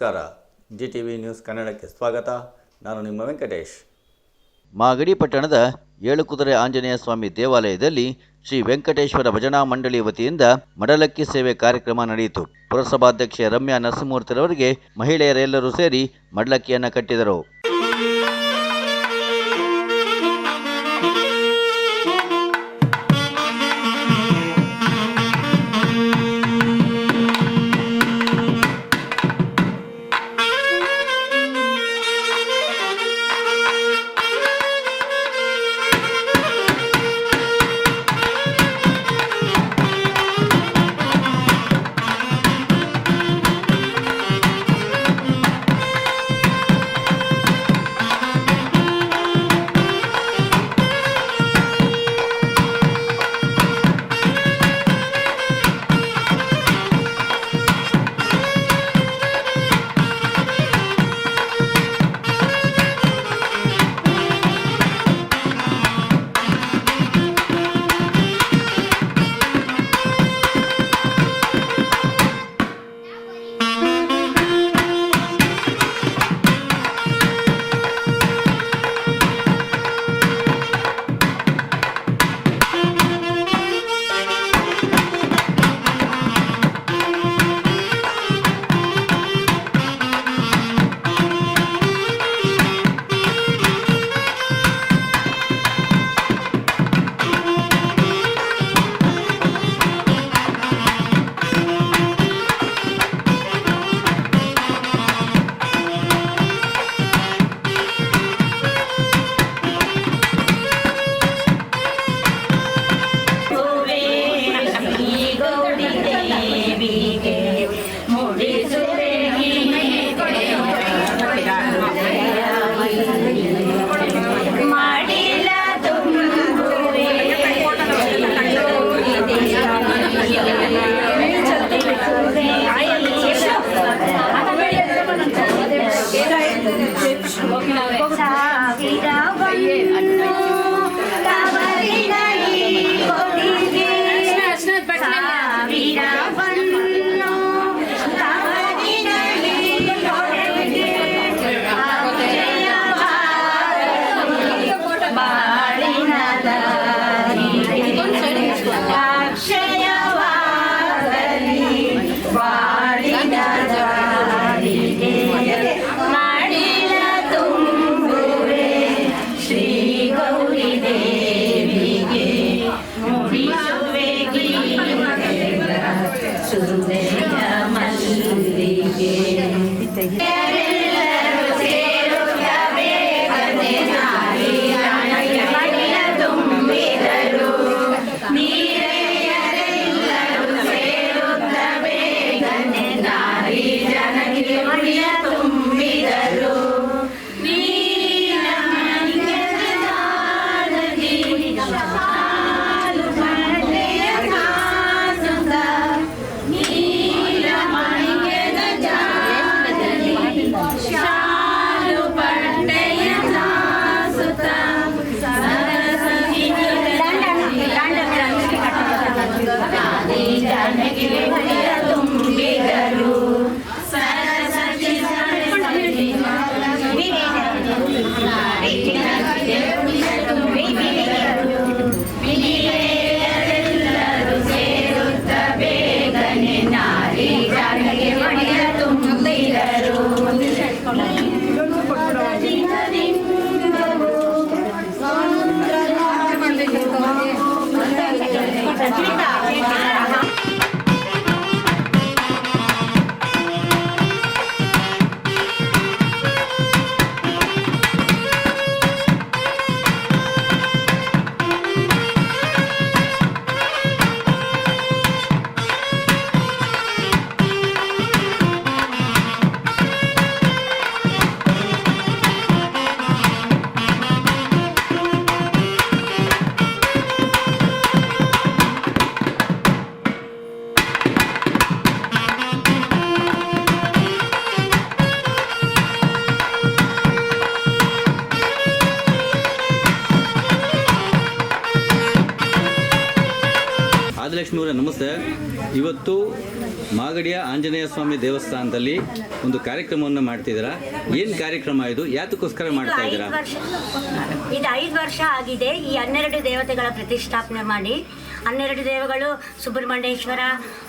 ನಮಸ್ಕಾರ. G T V news ಕನ್ನಡಕ್ಕೆ ಸ್ವಾಗತ. ನಾನು ನಿಮ್ಮ ವೆಂಕಟೇಶ್. ಮಾಗಡಿ ಪಟ್ಟಣದ ಏಳುಕುದುರೆ ಆಂಜನೇಯ ಸ್ವಾಮಿ ದೇವಾಲಯದಲ್ಲಿ ಶ್ರೀ ವೆಂಕಟೇಶ್ವರ ಭಜನಾ ಮಂಡಳಿ ವತಿಯಿಂದ ಮಡಲಕ್ಕಿ ಸೇವೆ ಕಾರ್ಯಕ್ರಮ ನಡೆಯಿತು. ಪುರಸಭಾಧ್ಯಕ್ಷೆ ರಮ್ಯಾ ನರಸಿಂಹಮೂರ್ತಿರವರಿಗೆ ಮಹಿಳೆಯರೆಲ್ಲರೂ ಸೇರಿ ಮಡಲಕ್ಕಿಯನ್ನು ಕಟ್ಟಿದರು. Tawag down Tawag you. baby. Yeah. Adilakshmi ಅವರೇ ನಮಸ್ತೆ. ಇವತ್ತು ಮಾಗಡಿಯ ಆಂಜನೇಯ ಸ್ವಾಮಿ ದೇವಸ್ಥಾನದಲ್ಲಿ ಒಂದು ಕಾರ್ಯಕ್ರಮವನ್ನು ಮಾಡ್ತಿದ್ದೀರಾ? ಏನು ಕಾರ್ಯಕ್ರಮ ಇದು? ಯಾತಕ್ಕೋಸ್ಕರ ಮಾಡ್ತಾ ಇದ್ದೀರಾ? ಇದು ಐದು ವರ್ಷ ಆಗಿದೆ. ಈ ಹನ್ನೆರಡು ದೇವತೆಗಳ ಪ್ರತಿಷ್ಠಾಪನೆ ಮಾಡಿ. ಹನ್ನೆರಡು ದೇವಗಳು ಸುಬ್ರಹ್ಮಣ್ಯೇಶ್ವರ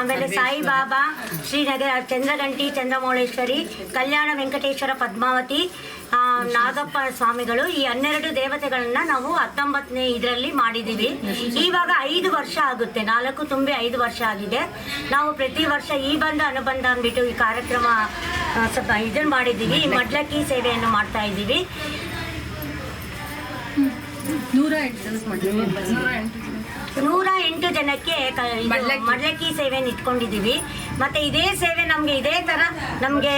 ಆಮೇಲೆ ಸಾಯಿಬಾಬಾ ಶ್ರೀನಗರ ಚಂದ್ರಗಂಟಿ ಚಂದ್ರಮೌಳೇಶ್ವರಿ ಕಲ್ಯಾಣ ವೆಂಕಟೇಶ್ವರ ಪದ್ಮಾವತಿ ನಾಗಪ್ಪ ಸ್ವಾಮಿಗಳು ಈ ಹನ್ನೆರಡು ದೇವತೆಗಳನ್ನ ನಾವು ಹತ್ತೊಂಬತ್ತನೇ ಇದರಲ್ಲಿ ಮಾಡಿದ್ದೀವಿ. ಇವಾಗ ಐದು ವರ್ಷ ಆಗುತ್ತೆ ನಾಲ್ಕು ತುಂಬಿ ಐದು ವರ್ಷ ಆಗಿದೆ. ನಾವು ಪ್ರತಿ ವರ್ಷ ಈ ಬಂದ ಅನುಬಂಧ ಅಂದ್ಬಿಟ್ಟು ಈ ಕಾರ್ಯಕ್ರಮ ಸ್ವಲ್ಪ ಇದನ್ನ ಮಾಡಿದ್ದೀವಿ ಈ ಮಡ್ಲಕ್ಕಿ ಸೇವೆಯನ್ನು ಮಾಡ್ತಾ ಇದ್ದೀವಿ. ನೂರ ಎಂಟು ನೂರ ಎಂಟು ಜನಕ್ಕೆ ಮಡ್ಲಕ್ಕಿ. ಸೇವೆ ಇಟ್ಕೊಂಡಿದ್ದೀವಿ. ಮತ್ತೆ ಇದೇ ಸೇವೆ ನಮ್ಗೆ ಇದೇ ತರ ನಮ್ಗೆ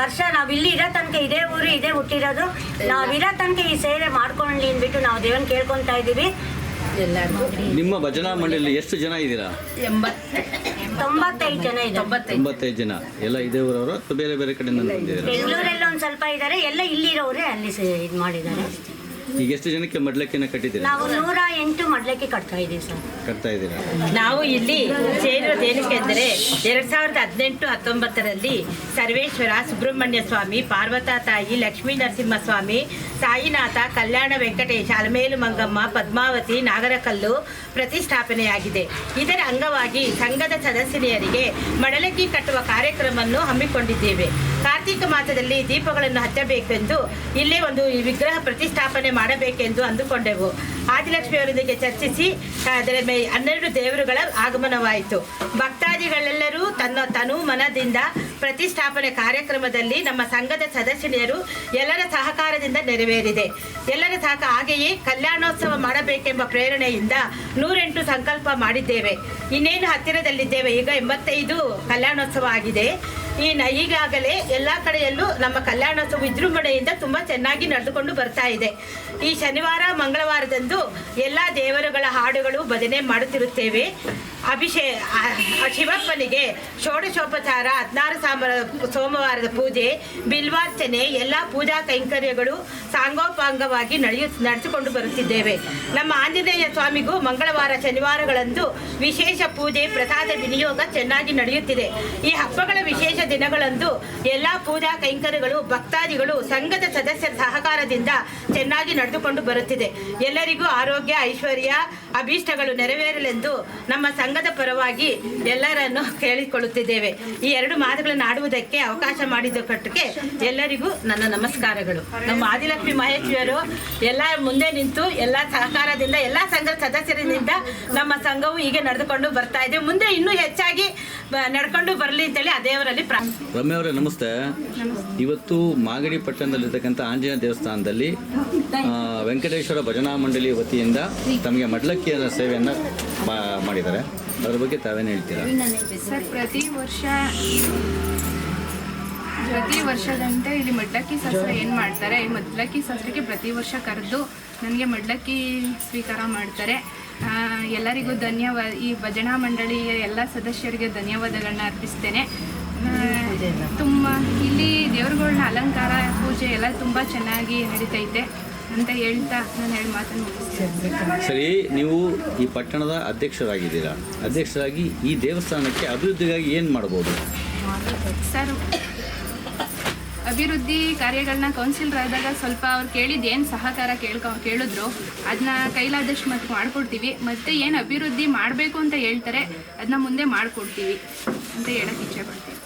ವರ್ಷ ನಾವ್ ಇಲ್ಲಿ ಇರೋ ತನಕ ಇದೇ ಊರು ಇದೇ ಹುಟ್ಟಿರೋದು. ನಾವ್ ಇರೋ ತನಕ ಈ ಸೇವೆ ಮಾಡ್ಕೊಳ್ಳಿ ಅಂದ್ಬಿಟ್ಟು ನಾವು ದೇವನ್ ಕೇಳ್ಕೊಂತ ಇದೀವಿ ನಿಮ್ಮ ಭಜನಾ ಮಂಡಳಿ ಎಷ್ಟು ಜನ ಇದ್ದೀರಾ? ತೊಂಬತ್ತೈದು ಜನ ತೊಂಬತ್ತೈದು. ಜನ. ಎಲ್ಲ ಇದೇ ಊರವರು ಬೇರೆ ಬೇರೆ ಕಡೆಯಿಂದ ಬಂದಿದ್ದೀರಾ? ಬೆಂಗಳೂರಲ್ಲಿ ಒಂದು ಸ್ವಲ್ಪ ಇದ್ದಾರೆ ಎಲ್ಲ ಇಲ್ಲಿರೋರೇ ಅಲ್ಲಿ ಇದು ಮಾಡಿದ್ದಾರೆ. ಈಗ ಎಷ್ಟು ಜನಕ್ಕೆ ಮಡ್ಲಕ್ಕಿನ ಕಟ್ಟಿದ್ದೀರಾ? ನಾವು ನೂರ ಎಂಟು ಮಡ್ಲಕ್ಕೆ ಕಟ್ತಾ ಇದೀವಿ ಸರ್. ಕಟ್ತಾ ಇದ್ದೀರಾ? ನಾವು ಇಲ್ಲಿ ಸೇರಿರೋದು ಏನಕ್ಕೆ ಅಂದರೆ ಎರಡ್ ಸಾವಿರದ ಹದಿನೆಂಟು ಹತ್ತೊಂಬತ್ತರಲ್ಲಿ ಸರ್ವೇಶ್ವರ ಸುಬ್ರಹ್ಮಣ್ಯ ಸ್ವಾಮಿ ಪಾರ್ವತಾ ತಾಯಿ ಲಕ್ಷ್ಮೀ ನರಸಿಂಹಸ್ವಾಮಿ ಸಾಯಿನಾಥ ಕಲ್ಯಾಣ ವೆಂಕಟೇಶ ಅಲಮೇಲು ಮಂಗಮ್ಮ ಪದ್ಮಾವತಿ ನಾಗರಕಲ್ಲು ಪ್ರತಿಷ್ಠಾಪನೆಯಾಗಿದೆ. ಇದರ ಅಂಗವಾಗಿ ಸಂಘದ ಸದಸ್ಯರಿಯರಿಗೆ ಮಡಲಕ್ಕಿ ಕಟ್ಟುವ ಕಾರ್ಯಕ್ರಮವನ್ನು ಹಮ್ಮಿಕೊಂಡಿದ್ದೇವೆ. ಕಾರ್ತಿಕ ಮಾಸದಲ್ಲಿ ದೀಪಗಳನ್ನು ಹಚ್ಚಬೇಕೆಂದು ಇಲ್ಲೇ ಒಂದು ವಿಗ್ರಹ ಪ್ರತಿಷ್ಠಾಪನೆ ಮಾಡಬೇಕೆಂದು ಅಂದುಕೊಂಡೆವು. ಆದಿಲಕ್ಷ್ಮಿಯವರೊಂದಿಗೆ ಚರ್ಚಿಸಿ, ಅದರ ಮೇ ಹನ್ನೆರಡು ದೇವರುಗಳ ಆಗಮನವಾಯಿತು. ಭಕ್ತಾದಿಗಳೆಲ್ಲರೂ ತನ್ನ ತನು ಮನದಿಂದ ಪ್ರತಿಷ್ಠಾಪನೆ ಕಾರ್ಯಕ್ರಮದಲ್ಲಿ ನಮ್ಮ ಸಂಘದ ಸದಸ್ಯರು ಎಲ್ಲರ ಸಹಕಾರದಿಂದ ನೆರವೇರಿದೆ. ಎಲ್ಲರ ಸಹಕ ಹಾಗೆಯೇ ಕಲ್ಯಾಣೋತ್ಸವ ಮಾಡಬೇಕೆಂಬ ಪ್ರೇರಣೆಯಿಂದ ನೂರೆಂಟು ಸಂಕಲ್ಪ ಮಾಡಿದ್ದೇವೆ. ಇನ್ನೇನು ಹತ್ತಿರದಲ್ಲಿದ್ದೇವೆ? ಈಗ ಎಂಬತ್ತೈದು ಕಲ್ಯಾಣೋತ್ಸವ ಆಗಿದೆ. ಈ ಈಗಾಗಲೇ ಎಲ್ಲ ಕಡೆಯಲ್ಲೂ ನಮ್ಮ ಕಲ್ಯಾಣೋತ್ಸವ ವಿಜೃಂಭಣೆಯಿಂದ ತುಂಬ ಚೆನ್ನಾಗಿ ನಡೆದುಕೊಂಡು ಬರ್ತಾ ಇದೆ. ಈ ಶನಿವಾರ, ಮಂಗಳವಾರದಂದು ಎಲ್ಲ ದೇವರುಗಳ ಹಾಡುಗಳು ಭಜನೆ ಮಾಡುತ್ತಿರುತ್ತೇವೆ. ಅಭಿಷೇ ಶಿವಪ್ಪನಿಗೆ ಷೋಡಶೋಪಚಾರ, ಹದಿನಾರು ಸಾಮರ ಸೋಮವಾರದ ಪೂಜೆ, ಬಿಲ್ವಾರ್ಚನೆ, ಎಲ್ಲ ಪೂಜಾ ಕೈಂಕರ್ಯಗಳು ಸಾಂಗೋಪಾಂಗವಾಗಿ ನಡೆಯು, ನಡೆಸಿಕೊಂಡು ಬರುತ್ತಿದ್ದೇವೆ. ನಮ್ಮ ಆಂಜನೇಯ ಸ್ವಾಮಿಗೂ ಮಂಗಳವಾರ ಶನಿವಾರಗಳಂದು ವಿಶೇಷ ಪೂಜೆ, ಪ್ರಸಾದ ವಿನಿಯೋಗ ಚೆನ್ನಾಗಿ ನಡೆಯುತ್ತಿದೆ. ಈ ಹಬ್ಬಗಳ ವಿಶೇಷ ದಿನಗಳಂದು ಎಲ್ಲ ಪೂಜಾ ಕೈಂಕರ್ಯಗಳು, ಭಕ್ತಾದಿಗಳು, ಸಂಘದ ಸದಸ್ಯರ ಸಹಕಾರದಿಂದ ಚೆನ್ನಾಗಿ ನಡೆದುಕೊಂಡು ಬರುತ್ತಿದೆ. ಎಲ್ಲರಿಗೂ ಆರೋಗ್ಯ, ಐಶ್ವರ್ಯ ಅಭೀಷ್ಟಗಳು ನೆರವೇರಲೆಂದು ನಮ್ಮ ಸಂಘದ ಪರವಾಗಿ ಎಲ್ಲರನ್ನು ಕೇಳಿಕೊಳ್ಳುತ್ತಿದ್ದೇವೆ. ಈ ಎರಡು ಮಾತುಗಳನ್ನು ಆಡುವುದಕ್ಕೆ ಅವಕಾಶ ಮಾಡಿದ ಕಟ್ಟಕ್ಕೆ ಎಲ್ಲರಿಗೂ ನನ್ನ ನಮಸ್ಕಾರಗಳು. ನಮ್ಮ ಆದಿಲಕ್ಷ್ಮಿ ಮಹೇಶ್ವರು ಎಲ್ಲ ಮುಂದೆ ನಿಂತು ಎಲ್ಲ ಸಹಕಾರದಿಂದ, ಎಲ್ಲ ಸಂಘದ ಸದಸ್ಯರಿಂದ ನಮ್ಮ ಸಂಘವು ಹೀಗೆ ನಡೆದುಕೊಂಡು ಬರ್ತಾ ಇದೆ. ಮುಂದೆ ಇನ್ನೂ ಹೆಚ್ಚಾಗಿ ನಡ್ಕೊಂಡು ಬರಲಿ ಅಂತೇಳಿ ಆ ದೇವರಲ್ಲಿ ರಮ್ಯ ನಮಸ್ತೆ. ಇವತ್ತು ಮಾಗಡಿ ಪಟ್ಟಣದಲ್ಲಿರ್ತಕ್ಕಂಥ ಆಂಜನೇಯ ದೇವಸ್ಥಾನದಲ್ಲಿ ವೆಂಕಟೇಶ್ವರ ಭಜನಾ ಮಂಡಳಿ ವತಿಯಿಂದ ತಮಗೆ ಮಡ್ಲಕ್ಕಿಯ ಸೇವೆಯನ್ನು ಮಾಡಿದ್ದಾರೆ. ಅದ್ರ ಬಗ್ಗೆ ತಾವೇನು ಹೇಳ್ತೀರಾ? ಸರ್, ಪ್ರತಿ ವರ್ಷ ಪ್ರತಿ ವರ್ಷದಂತೆ ಇಲ್ಲಿ ಮಡ್ಲಕ್ಕಿ ಶಾಸ್ತ್ರ ಏನು ಮಾಡ್ತಾರೆ? ಈ ಮಡ್ಲಕ್ಕಿ ಶಾಸ್ತ್ರಕ್ಕೆ ಪ್ರತಿ ವರ್ಷ ಕರೆದು ನನಗೆ ಮಡ್ಲಕ್ಕಿ ಸ್ವೀಕಾರ ಮಾಡ್ತಾರೆ. ಎಲ್ಲರಿಗೂ ಧನ್ಯವಾದ ಈ ಭಜನಾ ಮಂಡಳಿಯ ಎಲ್ಲ ಸದಸ್ಯರಿಗೆ ಧನ್ಯವಾದಗಳನ್ನ ಅರ್ಪಿಸ್ತೇನೆ. ತುಂಬ, ಇಲ್ಲಿ ದೇವ್ರುಗಳ್ನ ಅಲಂಕಾರ, ಪೂಜೆ ಎಲ್ಲ ತುಂಬ ಚೆನ್ನಾಗಿ ನಡೀತೈತೆ. ಅಂತ ಹೇಳ್ತಾ ನಾನು ಹೇಳಿ ಮಾತನ್ನು ಮುಗಿಸ್ತೇನೆ. ಸರಿ ನೀವು ಈ ಪಟ್ಟಣದ ಅಧ್ಯಕ್ಷರಾಗಿದ್ದೀರಾ? ಅಧ್ಯಕ್ಷರಾಗಿ ಈ ದೇವಸ್ಥಾನಕ್ಕೆ ಅಭಿವೃದ್ಧಿಗಾಗಿ ಏನು ಮಾಡ್ಬೋದು? ಸರ್ ಅಭಿವೃದ್ಧಿ ಕಾರ್ಯಗಳನ್ನ ಕೌನ್ಸಿಲರ್ ಆದಾಗ ಸ್ವಲ್ಪ ಅವ್ರು ಕೇಳಿದ ಏನು ಸಹಕಾರ ಕೇಳ್ಕೊ ಕೇಳಿದ್ರು. ಅದನ್ನ ಕೈಲಾದಷ್ಟು ಮತ್ತೆ ಮಾಡ್ಕೊಡ್ತೀವಿ. ಮತ್ತೆ ಏನು ಅಭಿವೃದ್ಧಿ ಮಾಡಬೇಕು ಅಂತ ಹೇಳ್ತಾರೆ ಅದನ್ನ ಮುಂದೆ ಮಾಡಿಕೊಡ್ತೀವಿ ಅಂತ ಹೇಳಕ್ಕೆ ಇಚ್ಛೆ ಪಡ್ತೀವಿ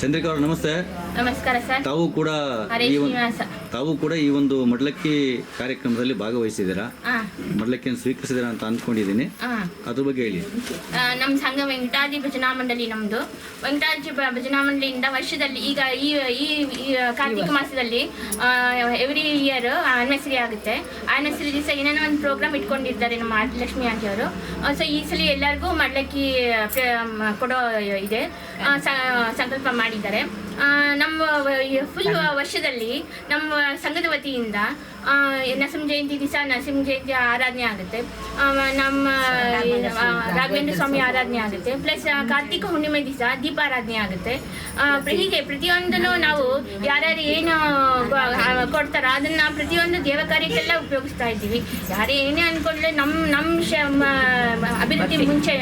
ಚಂದ್ರಿಕಾ ಅವರು ನಮಸ್ತೆ. ನಮಸ್ಕಾರ ಸರ್. ತಾವು ಕೂಡ ತಾವು ಕೂಡ ಈ ಒಂದು ಮಡ್ಲಕ್ಕಿ ಕಾರ್ಯಕ್ರಮದಲ್ಲಿ ಭಾಗವಹಿಸಿದಿರಾ ಮಡ್ಲಕ್ಕಿಯನ್ನು ಸ್ವೀಕರಿಸಿದಿರಾ ಅಂತ ಅಂದ್ಕೊಂಡಿದ್ದೀನಿ. ಹಾ ಅದ್ರ ಬಗ್ಗೆ ಹೇಳಿ. ನಮ್ಮ ಸಂಘ ವೆಂಕಟಾದಿ ಭಜನಾ ಮಂಡಳಿ ನಮ್ದು. ವೆಂಕಟಾದಿ ಭಜನಾ ಮಂಡಳಿಯಿಂದ ವರ್ಷದಲ್ಲಿ ಈಗ ಈ ಈ ಕಾರ್ತಿಕ ಮಾಸದಲ್ಲಿ ಎವ್ರಿ ಇಯರ್ ಆನಿವರ್ಸರಿ ಆಗುತ್ತೆ. ಆನಿವರ್ಸರಿ ದಿವಸ ಏನೇನೋ ಒಂದು ಪ್ರೋಗ್ರಾಮ್ ಇಟ್ಕೊಂಡಿರ್ತಾರೆ ನಮ್ಮ ಆದಿಲಕ್ಷ್ಮಿ ಆಂಟಿಯವರು ಸೊ ಈ ಸಲ ಎಲ್ಲರಿಗೂ ಮಡ್ಲಕ್ಕಿ ಕೊಡೋ ಇದೆ. ಸಂಕಲ್ಪ ಮಾಡಿದ್ದಾರೆ. ನಮ್ಮ ಫುಲ್ ವರ್ಷದಲ್ಲಿ ನಮ್ಮ ಸಂಘದ ವತಿಯಿಂದ ನರಸಿಂಹ ಜಯಂತಿ ದಿವಸ ನರಸಿಂಹ ಜಯಂತಿ ಆರಾಧನೆ ಆಗುತ್ತೆ. ನಮ್ಮ ರಾಘವೇಂದ್ರ ಸ್ವಾಮಿ ಆರಾಧನೆ ಆಗುತ್ತೆ. ಪ್ಲಸ್ ಕಾರ್ತಿಕ ಹುಣ್ಣಿಮೆ ದಿವಸ ದೀಪ ಆರಾಧನೆ ಆಗುತ್ತೆ ಹೀಗೆ ಪ್ರತಿಯೊಂದನ್ನು ನಾವು ಯಾರ್ಯಾರು ಏನು ಕೊಡ್ತಾರ ಅದನ್ನ ಪ್ರತಿಯೊಂದು ದೇವ ಕಾರ್ಯಕ್ಕೆಲ್ಲ ಉಪಯೋಗಿಸ್ತಾ ಇದ್ದೀವಿ. ಯಾರೇ ಏನೇ ಅನ್ಕೊಂಡ್ರೆ ನಮ್ಮ ನಮ್ಮ ಅಭಿವೃದ್ಧಿ ಮುಂಚೆ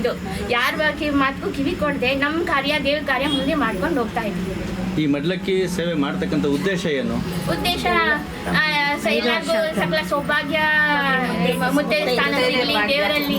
ಇದು ಯಾರ ಬಗ್ಗೆ ಮಾತು ಕಿವಿ ಕೊಡದೆ ನಮ್ಮ ಕಾರ್ಯ ದೇವ ಕಾರ್ಯ ಮುಂದೆ ಮಾಡ್ಕೊಂಡು ಹೋಗ್ತಾ ಇದ್ದೀವಿ. ಈ ಮಡ್ಲಕ್ಕಿ ಸೇವೆ ಮಾಡ್ತಕ್ಕಂಥ ಉದ್ದೇಶ ಏನು? ಉದ್ದೇಶ ಎಲ್ಲರಿಗೂ ಸಕಲ ಸೌಭಾಗ್ಯ ಮುತ್ತೆ ಸ್ಥಾನ ದೇವರಲ್ಲಿ.